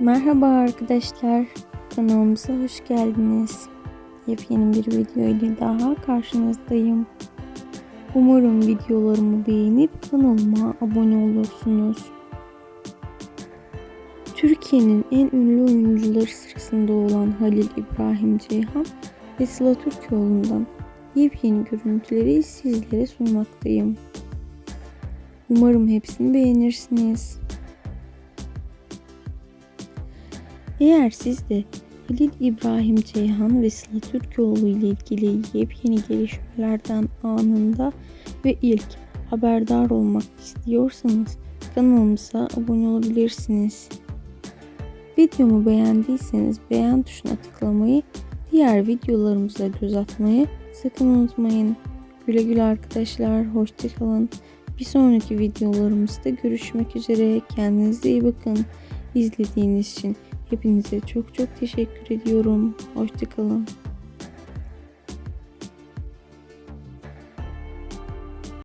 Merhaba arkadaşlar, kanalımıza hoş geldiniz. Yepyeni bir video ile daha karşınızdayım. Umarım videolarımı beğenip kanalıma abone olursunuz. Türkiye'nin en ünlü oyuncuları sırasında olan Halil İbrahim Ceyhan ve Sıla Türkoğlu'ndan yepyeni görüntüleri sizlere sunmaktayım. Umarım hepsini beğenirsiniz. Eğer siz de Halil İbrahim Ceyhan ve Sıla Türkoğlu ile ilgili yepyeni gelişmelerden anında ve ilk haberdar olmak istiyorsanız kanalımıza abone olabilirsiniz. Videomu beğendiyseniz beğen tuşuna tıklamayı, diğer videolarımıza göz atmayı sakın unutmayın. Güle güle arkadaşlar, hoşçakalın. Bir sonraki videolarımızda görüşmek üzere. Kendinize iyi bakın. İzlediğiniz için hepinize çok çok teşekkür ediyorum. Hoşçakalın.